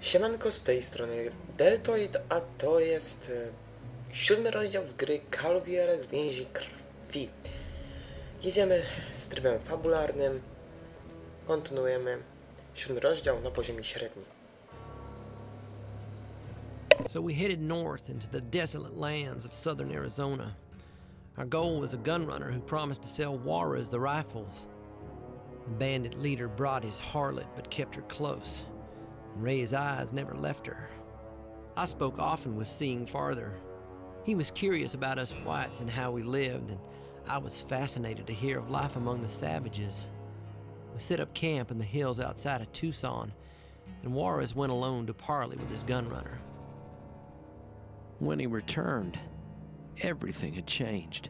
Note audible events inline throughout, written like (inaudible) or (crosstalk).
Siemanko, z tej strony Deltoid, a to jest e, siódmy rozdział z gry Calvier z więzi krwi. Jedziemy z trybem fabularnym, kontynuujemy siódmy rozdział na poziomie średnim. So we headed north into the desolate lands of southern Arizona. Our goal was a gun runner who promised to sell Juarez the rifles. The bandit leader brought his harlot but kept her close. Ray's eyes never left her. I spoke often with Seeing Farther. He was curious about us whites and how we lived, and I was fascinated to hear of life among the savages. We set up camp in the hills outside of Tucson, and Juarez went alone to parley with his gun runner. When he returned, everything had changed.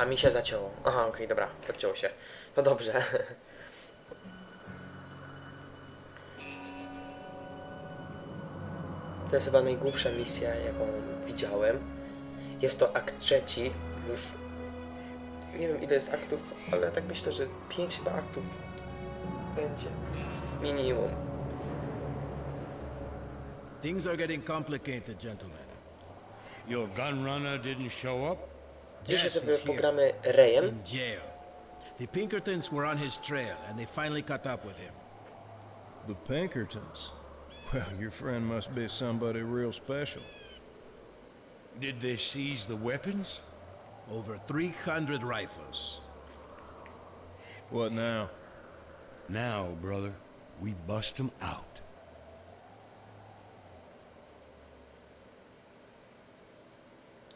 A mi się zacięło. Aha, okej, dobra, odcięło się. To dobrze. To jest chyba najgłupsza misja, jaką widziałem. Jest to akt trzeci. Już nie wiem ile jest aktów, ale tak myślę, że pięć chyba aktów będzie. Minimum. Things are getting complicated, gentlemen. Your gun runner didn't show up? Dzisiaj Yes, sobie he's pogramy Rejem. In jail. The Pinkertons were on his trail, and they finally caught up with him. The Pinkertons. Well, your friend must be somebody real special. Did they seize the weapons? Over 300 rifles. What now? Now, brother, we bust them out.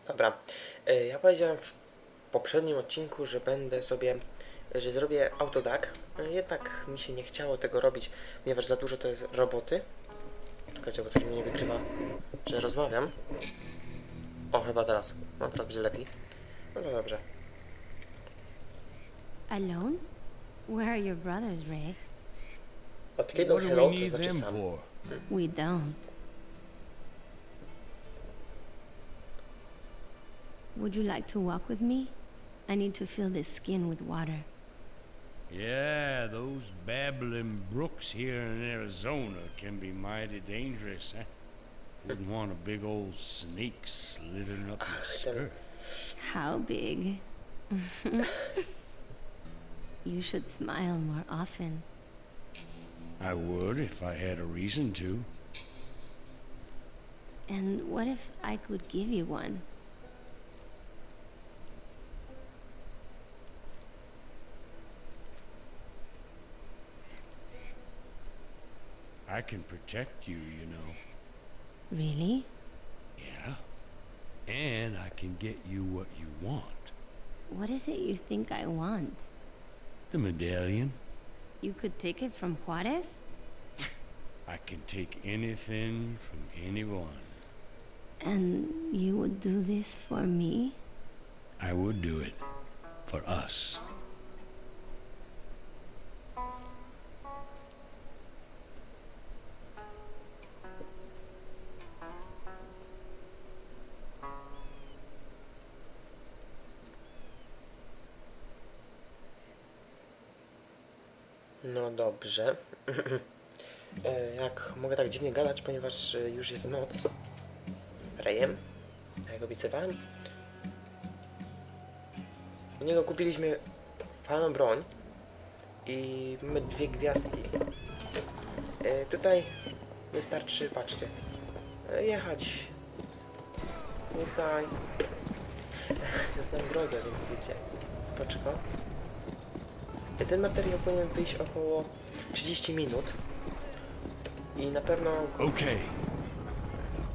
Dobra. E, Ja powiedziałem w poprzednim odcinku, że będę sobie, że zrobię autodak. E, Jednak mi się nie chciało tego robić, ponieważ za dużo to jest roboty. Czekajcie, bo coś mi nie wykrywa, że rozmawiam. O, chyba teraz. No, teraz będzie lepiej. No to dobrze. Alone? Where are your brothers, Ray? Od kiedy What do hello we to need znaczy them sam. for? We don't. Would you like to walk with me? I need to fill this skin with water. Yeah, those babbling brooks here in Arizona can be mighty dangerous, eh? Wouldn't want a big old snake slithering up your skirt. How big? (laughs) you should smile more often. I would if I had a reason to. And what if I could give you one? I can protect you, you know. Really? Yeah. And I can get you what you want. What is it you think I want? The medallion. You could take it from Juarez? (laughs) I can take anything from anyone. And you would do this for me? I would do it for us. No dobrze. (clears throat) E, Jak mogę tak dziwnie gadać, ponieważ e, już jest noc. Rejem, jak obiecywałem. U niego kupiliśmy fajną broń i mamy dwie gwiazdki. E, Tutaj wystarczy, patrzcie, jechać tutaj. (laughs) Znam drogę, więc wiecie, spoczko. Ten materiał powinien wyjść około 30 minut. I na pewno Okay.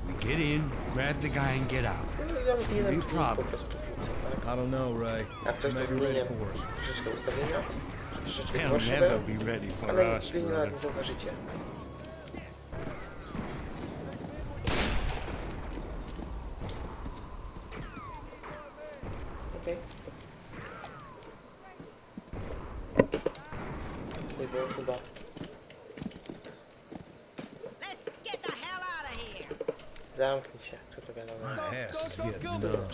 We get in, grab the guy, and get out. no, ja w jeden po problem. prostu wrzucę, tak? I don't know, Ray. Jak coś to zmienię troszeczkę ustawienia, troszeczkę gorsze ale wy nie zauważycie. Okej. Tutaj było chyba... Let's get the hell out of here. Zamknij się, co to wiadomo. My ass is getting numb.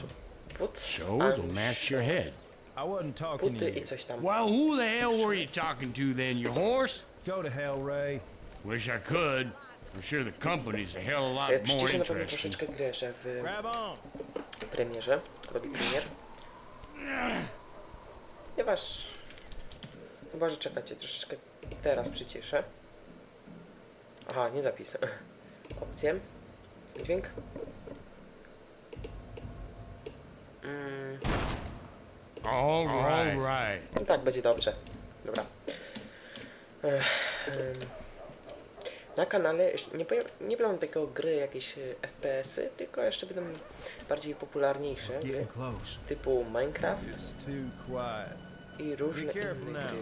And it'll match your head. I wasn't talking to you. Well, who the hell were you talking to then? Your horse? Go to hell, Ray. Wish I could. I'm sure the company's a hell of a lot E, more interesting. Grab on. premierze, kod premier. Ponieważ... Chyba, że czekajcie, troszeczkę teraz przyciszę. Aha, nie zapis. (laughs) Opcje. Dźwięk. Mm, All right. All right. no tak, będzie dobrze. Dobra. Ech, na kanale jeszcze nie, powiem, nie będą tego gry jakieś e, FPS-y, tylko jeszcze będą bardziej popularniejsze gry Getting close. typu Minecraft It's too quiet. i różne Be careful inne now. gry.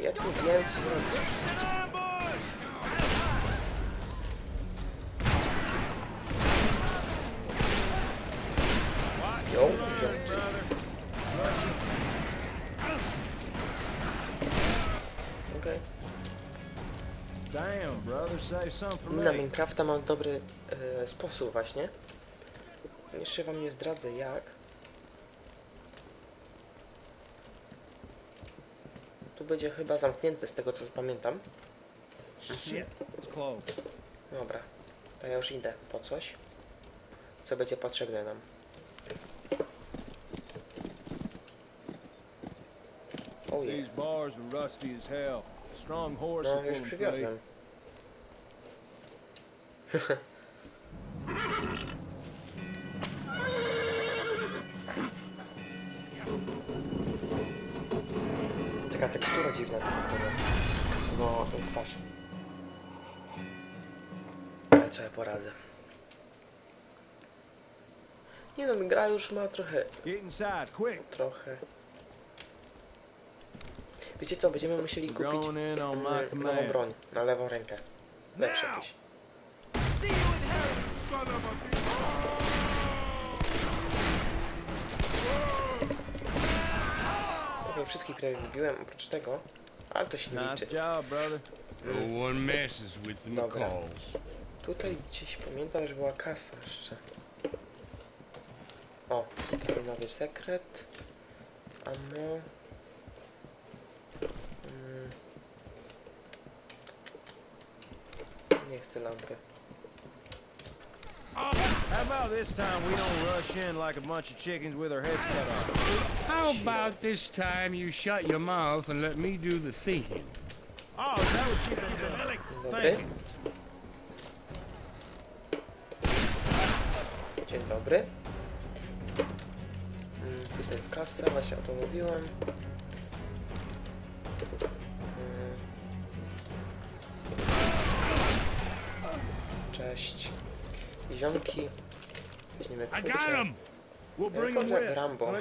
Ja tu wiem co zrobić. Na. Minecrafta mam dobry e, sposób właśnie. Jeszcze wam nie zdradzę jak. Tu będzie chyba zamknięte z tego co pamiętam. Dobra, to ja już idę po coś, co będzie potrzebne nam. O je, These bars are rusty as hell. Strong horse no will już pull 'em free. przywiozłem. Taka tekstura dziwna. No, ten twarz. Ale co ja poradzę. Nie no, gra już ma trochę, trochę... Wiecie co, będziemy musieli kupić mm, nową broń na lewą rękę. Lepsze jakieś. Powiem, wszystkich prawie wybiłem oprócz tego, ale to się nie liczy. No Dobra. Tutaj gdzieś pamiętam, że była kasa jeszcze. O, tutaj nowy sekret. Ammo. Mm. Nie chcę lampy. How about this time we don't rush in like a bunch of chickens with our heads cut off? How about this time you shut your mouth and let me do the thinking? Oh, is that what you've been doing? Dzień dobry. Thank you. Dzień dobry. Mm, Tutaj jest kasa, właśnie o tym mówiłem. Mm. Cześć. Ziomki. Weźmiemy I got klucze. him! We'll Ja bring them wchodzę jak. Rambo.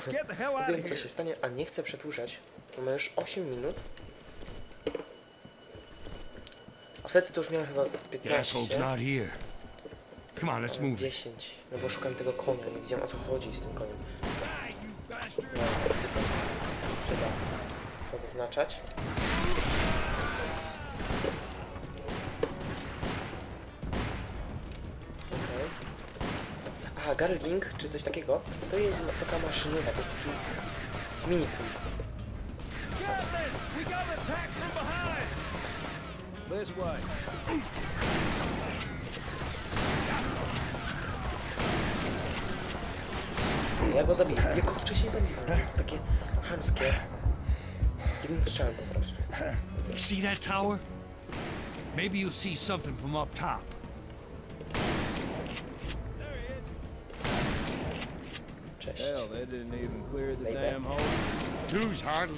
Wiem co się stanie, a nie chcę przedłużać. Bo ma już 8 minut. A wtedy to już miałem chyba The 15. asshole's not here. Come on, let's Nawet move it. 10. No bo szukam tego konia, nie wiedziałem o co chodzi z tym koniem. Trzeba to zaznaczać. Garling, czy coś takiego, to jest taka maszynowa, to jest taki mini! This way. Ja go zabiję. Ja go wcześniej zabiłem. To jest takie chamskie. Jednym strzałem po prostu. See that tower? Maybe you'll see something from up top. Cześć. Hell, they didn't even clear the Maybe. damn hole. Two's hardly a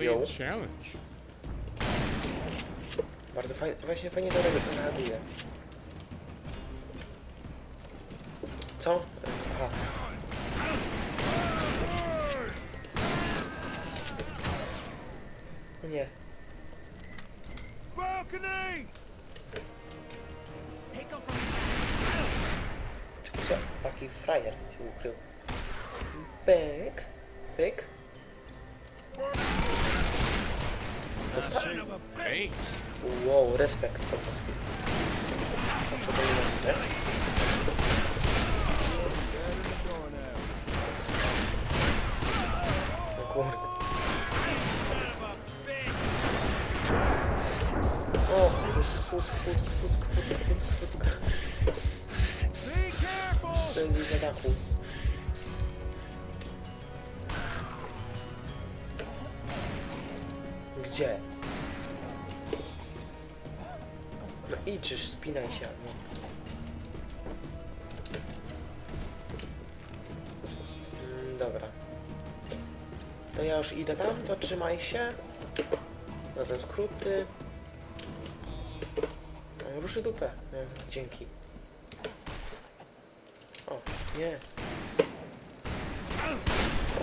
Yo. Bardzo fajnie, właśnie fajnie to re- reaguje. Co? Aha. No nie. Balcony! Czekajcie, taki frajer się ukrył. Pyk. Dostał? Hey, Wow, respekt po prostu. Nienawidzę. No kurde. O, fuck, fuck, fuck, fuck, fuck, fuck, fuck, fuck. Be careful! Będzie na dachu. Gdzie? No idź, spinaj się. No. Mm, Dobra. To ja już idę tam, to trzymaj się. Na ten skróty. No, Ruszy dupę. No, dzięki. O, nie.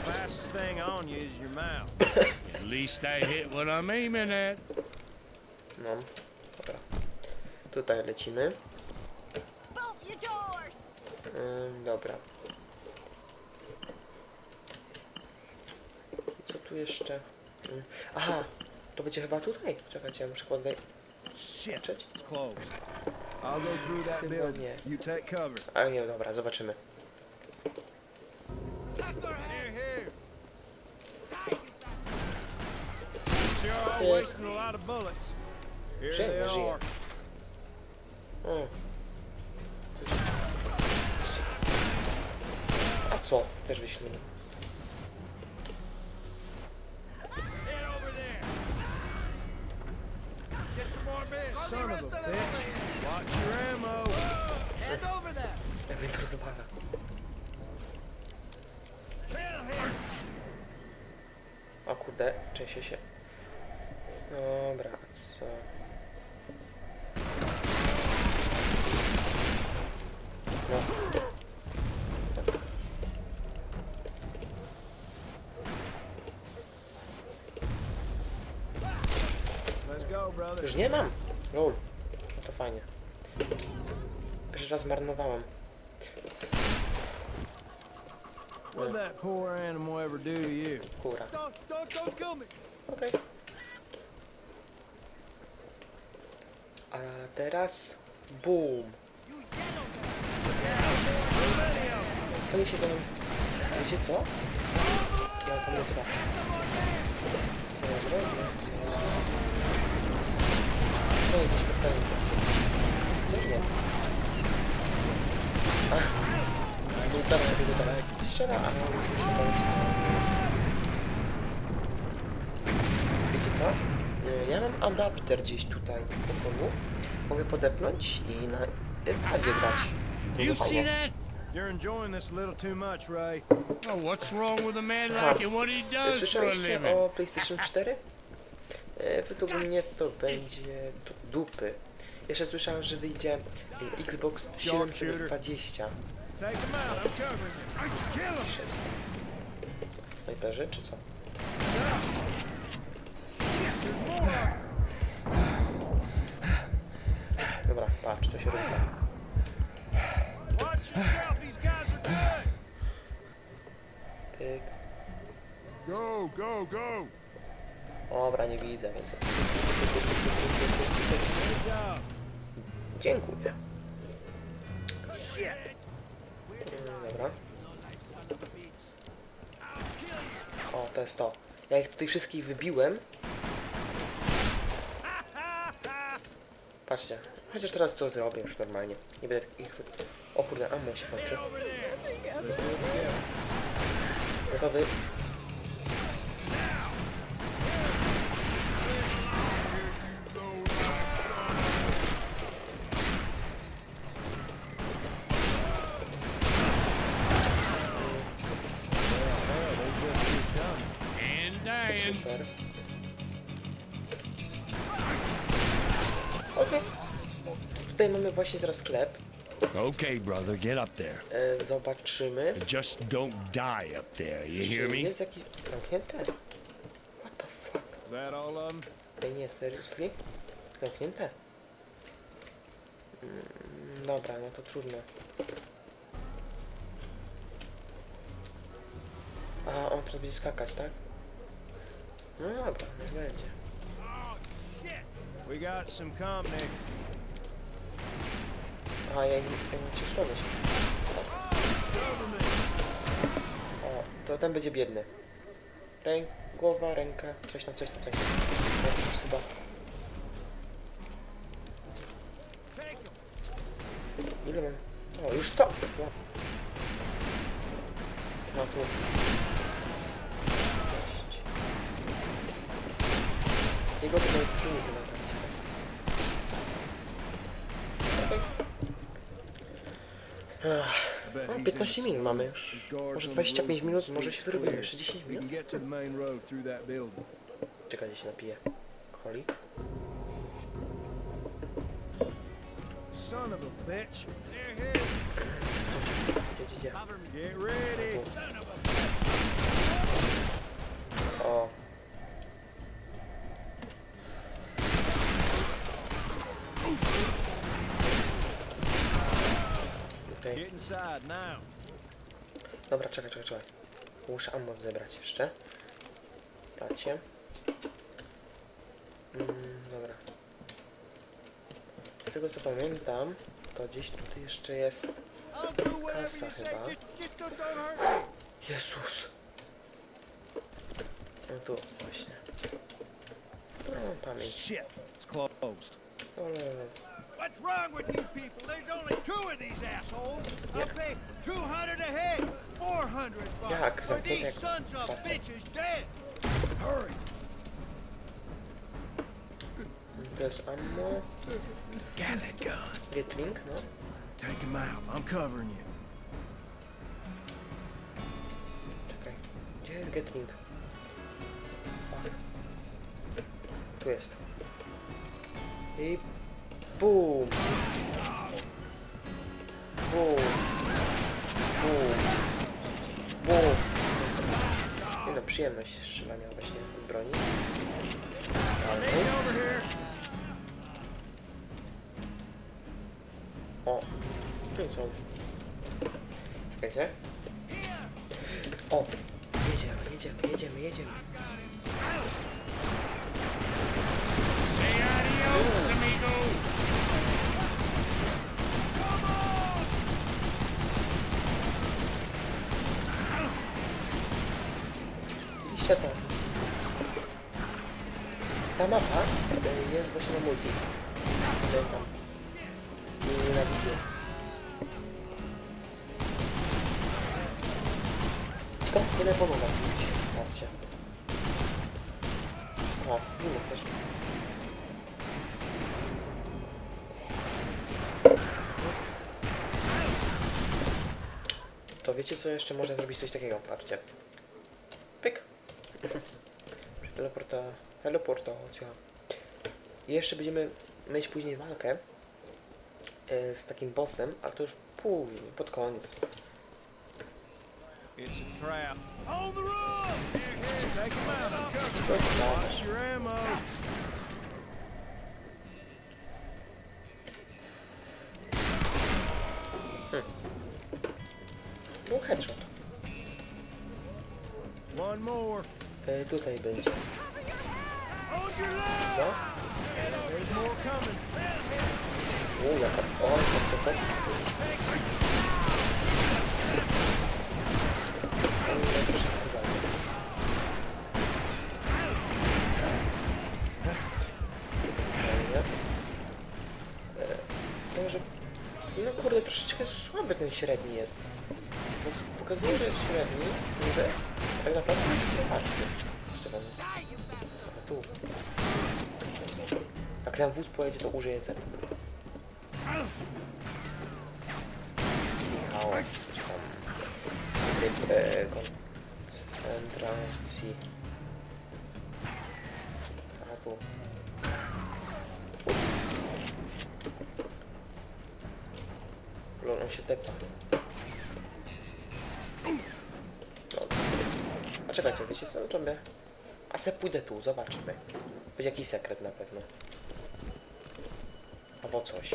Fastest thing on you is your mouth. (coughs) at least I hit what I'm aiming at. No, dobra. Tutaj lecimy. Bolt your doors! Ym, dobra. Co tu jeszcze? Ym, aha, to będzie chyba tutaj. Czekajcie, ja muszę. Shit, Patrzeć? it's closed. I'll go through that Chyba building. nie. You take cover. Ale nie, dobra, zobaczymy. out of bullets. Here Shame they are. Here. Już nie mam! Lol. No to fajnie. Pierwszy raz zmarnowałem. What'd that poor animal ever do to you? Kura. Don't, don't, don't kill me. Okej. A teraz... Boom! To nie się do... Wiecie co? Ja mam? Co ja zrobię? To jest nieśmiertelne. Nie, nie. Ach. Był tam sobie tutaj. Strzela, a ja nic nie się Wiecie co? Ja mam adapter gdzieś tutaj w pokoju. Mogę podepnąć i na padzie grać. You see that? You're enjoying this a little too much, Ray. Oh, what's wrong with a man like him? What he does for a Słyszeliście living? o PlayStation 4? E, według mnie to będzie dupy. Jeszcze słyszałem, że wyjdzie e, Xbox 720. Snajperzy, czy co? Dobra, patrz, to się robi Go, go, go! Dobra, nie widzę, więc... Dziękuję. Mm, Dobra. O, to jest to. Ja ich tutaj wszystkich wybiłem. Patrzcie. Chociaż teraz to zrobię już normalnie. Nie będę ich wy... O kurde, ammo się kończy. Gotowy? Właśnie teraz sklep. Okay, brother, get up there. E, zobaczymy. Just don't die up there, you hear me? jest jakiś... Zamknięte? What the fuck? That all of them? Ej, nie, seriously? Zamknięte? Mm, dobra, no to trudno. A, on teraz będzie skakać, tak? No dobra, niech będzie. We got some company. Aha, ja nie nie cię słonić. O, to ten będzie biedny. Ręk, głowa, ręka, coś tam, coś tam, coś tam. Już chyba. Ile mam? O, już sto! No, tu. Jego tutaj filmik chyba trafić. Okej. Ach, I bet No, he's 15 in minut mamy już. Może on the 25 roof, minut, może się wyrobimy. Jeszcze 10 We minut. can get to the main road through that building. Czekaj, gdzie się napiję. Coli. Son of a bitch. Get ready. O. Okej. Get inside now. Dobra, czekaj, czekaj, czekaj. Muszę ammo zebrać jeszcze. Patrzcie. Mm, dobra. Z tego co pamiętam, to gdzieś tutaj jeszcze jest kasa chyba. Jezus! No tu właśnie. No, pamięć. Shit. It's closed. Ale... What's wrong with you people? There's only two of these assholes. I'll pay 200 a head, 400 bucks Jak for these zamknięte sons of bitches dead. Hurry. Jest ammo. Gatling gun. Gatling, no. Take him out. I'm covering you. Czekaj. Gdzie jest Gatling? Fuck. Tu jest. I BUM! BUM! BUM! BUM! Nie no, przyjemność strzelania właśnie z broni. O! Tu są. Czekajcie. O! Jedziemy, jedziemy, jedziemy, jedziemy. To? Ta mapa y, jest właśnie na multi. Pamiętam. I na video. Ciekawe, tyle pomogę kupić. Patrzcie. O, filmik też. To wiecie co jeszcze można zrobić coś takiego? Patrzcie. Teleporta... Teleportacja. I jeszcze będziemy mieć później walkę e, z takim bossem, ale to już później, pod koniec. It's a trap. On the run. Take him out. Jest to. Watch your ammo. Był headshot. One more. E, tutaj będzie. No. U, jaka... O. Fajnie. E. No kurde, troszeczkę słaby ten średni jest. Pokazuje, że jest średni, niby. Tak naprawdę jest patrzcie. Jeszcze tam... A tu. Jak ten wóz pojedzie, to użyję Z. I chaos. Tryb e, koncentracji. A tu. Ups. Lol, on się tepa. czekajcie, wiecie co robię? A se pójdę tu, zobaczymy. Będzie jakiś sekret na pewno. Albo coś.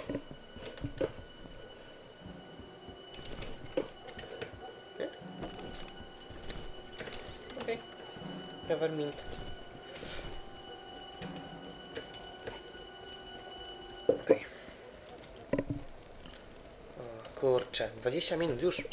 Okej. Okay. Nevermind. Kurczę, 20 minut już.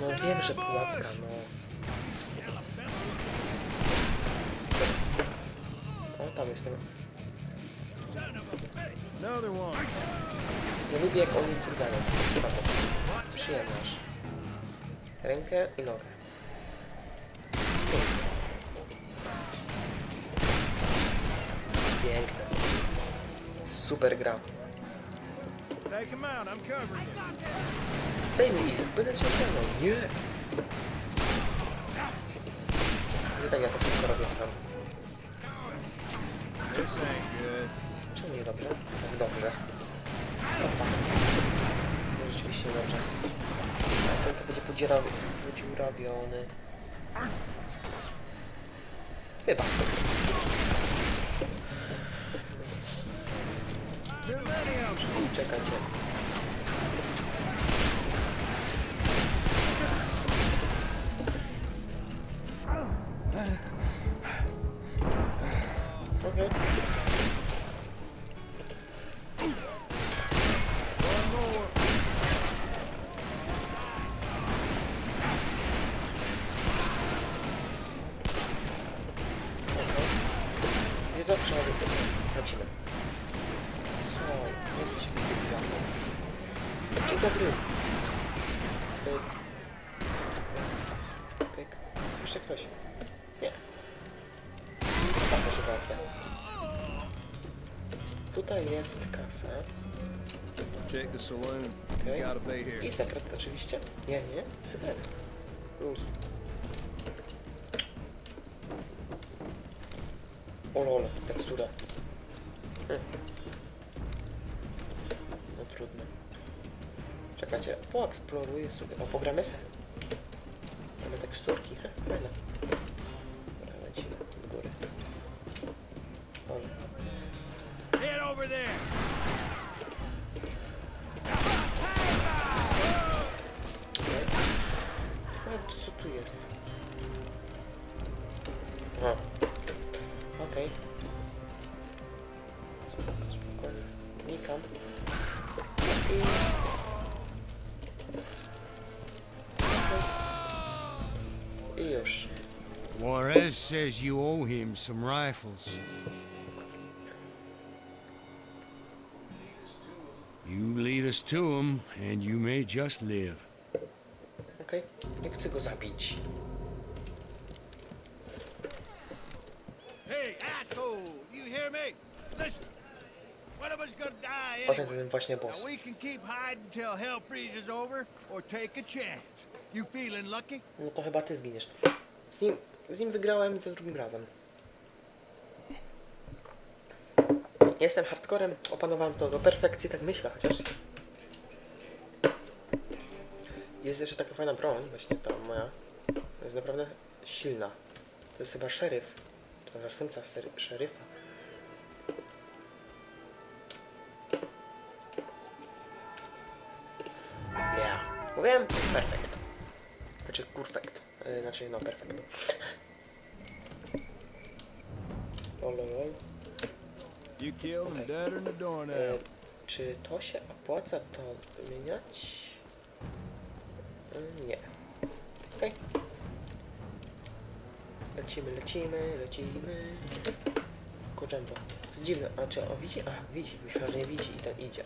No wiem, że pułapka, no. O, tam jestem. Nie lubię jak oni to. Przyjemność. Rękę i nogę. Piękne. Super gra. Mi ich, będę cię oszczędzał. Nie! Nie tak ja to wszystko robię sam. Czemu nie dobrze? Tak dobrze. O fuck. No rzeczywiście dobrze. A ten to będzie podziurawiony. Chyba. Too Here. I sekret oczywiście. Nie, nie. Sekret. Rules. O lol, tekstura. Hm. No trudno. Czekajcie, poeksploruję sobie. O, pogramy se. Mamy teksturki. Fajne. Says you owe him some rifles. You lead us to him, and you may just live. Okej. Nie chcę go zabić. Hey, asshole! You hear me? Listen. One of us gonna die O ten, anyway. ten właśnie Now boss. we can keep hiding till hell freezes over, or take a chance. You feeling lucky? No to chyba ty zginiesz. Z nim, z nim wygrałem za drugim razem. Jestem hardcorem, opanowałem to do perfekcji, tak myślę chociaż. Jest jeszcze taka fajna broń, właśnie ta moja. Jest naprawdę silna. To jest chyba szeryf. To zastępca szeryfa. Yeah. Mówiłem? Perfekt. Znaczy kurfekt. Yy, znaczy no perfekt. Than a E, czy to się opłaca to wymieniać? E, nie. Okej. Lecimy, lecimy, lecimy. Koczębo. To jest dziwne. A czy on widzi? A, widzi. Myślałem, że nie widzi i ten idzie.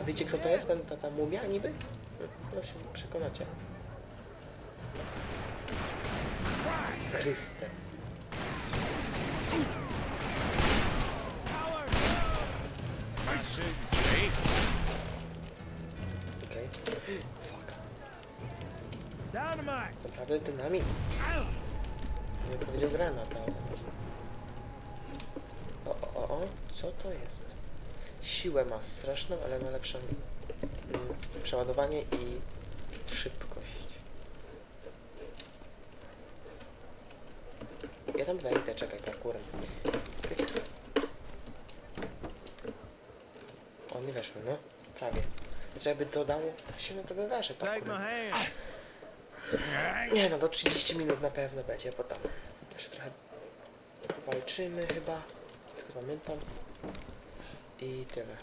A wiecie kto to jest? Ten, ta, ta mumia niby? No się przekonacie. Chryste. Okej. Fuck. Dynamite! Naprawdę dynamit. Nie powiedział granat, ale... O, o, o, co to jest? Siłę ma straszną, ale ma lepszą mm, przeładowanie i szybkość. Ja tam wejdę, czekaj, parkurem. O, nie weszły, no. Prawie. żeby dodało się, no to. Take akurat. my hand. Nie no, do 30 minut na pewno będzie, bo tam jeszcze trochę walczymy chyba. Tylko pamiętam. I tyle.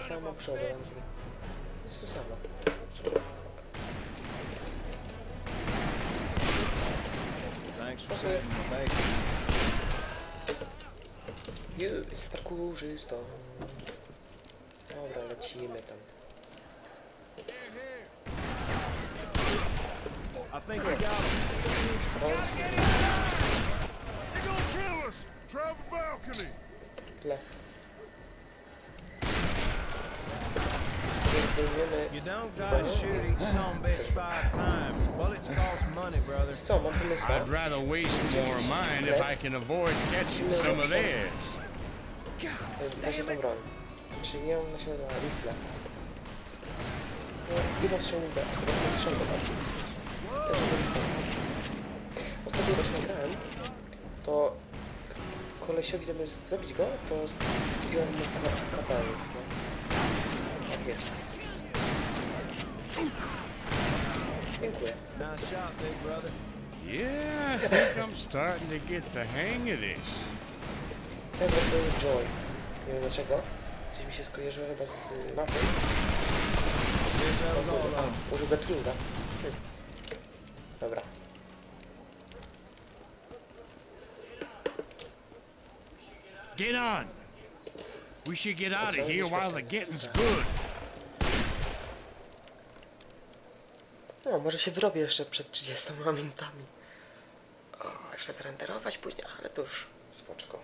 You przodem. bitch. Jest to samo. Thanks for saving my bacon. Jest parkurzysto. Dobra, lecimy tam. I think we got him. They're gonna kill us! Balcony! tyle. You don't gotta shoot each son bitch five times. Bullets cost money, brother. Co, mam pomysł? I'd rather waste more of mine if I can avoid catching some of theirs. Właśnie tą broń. Czyli nie ona się nazywa rifle. No, Ile strzałów da? Ile strzałów da? Też nie wiem. Ostatnio właśnie nagrałem, to kolesiowi zamiast zabić go, to zdjąłem mu ka- kapelusz, no. Jak wiecie. Dziękuję. Nice shot, big brother. Yeah, I think I'm starting to get the hang of this. Chciałem wam Joy. Nie wiem dlaczego. Coś mi się skojarzyło chyba z y, mapą. Yes, that was A, użył Gatlinga. Hm. Dobra. Get on. We should get out of here while the getting's good. No, może się wyrobię jeszcze przed 30 minutami. O, jeszcze zrenderować później, ale to już spoczko.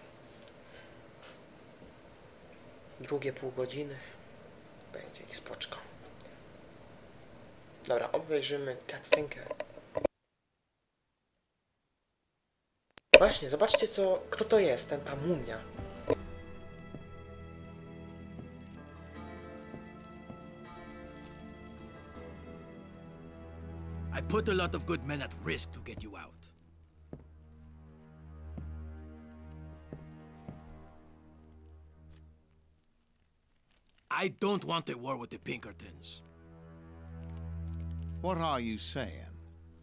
Drugie pół godziny. Będzie i spoczko. Dobra, obejrzymy cutscenkę. Właśnie, zobaczcie co, kto to jest, ten ta mumia. Put a lot of good men at risk to get you out. I don't want a war with the Pinkertons. What are you saying?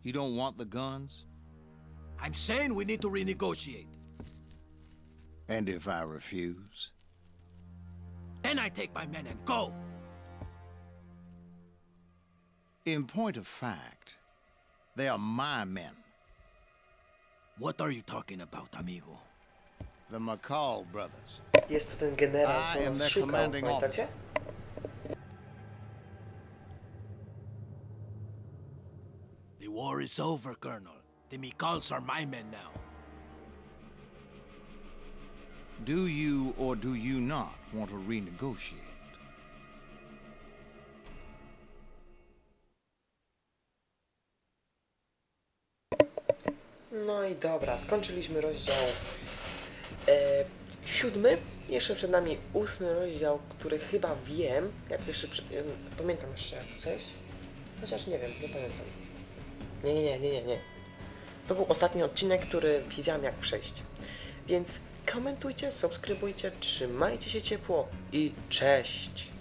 You don't want the guns? I'm saying we need to renegotiate. And if I refuse? Then I take my men and go. In point of fact, they are my men, What are you talking about, amigo? the McCall brothers. Jest to ten generał, I co am nas their szukał, commanding pamiętacie? The war is over, Colonel. The Mikals are my men now. Do you or do you not want to renegotiate? No i dobra, skończyliśmy rozdział e, siódmy. Jeszcze przed nami ósmy rozdział, który chyba wiem, jak jeszcze przy, em, pamiętam jeszcze przejść. Chociaż nie wiem, nie pamiętam. Nie, nie, nie, nie, nie, nie. To był ostatni odcinek, który wiedziałem jak przejść. Więc komentujcie, subskrybujcie, trzymajcie się ciepło i cześć!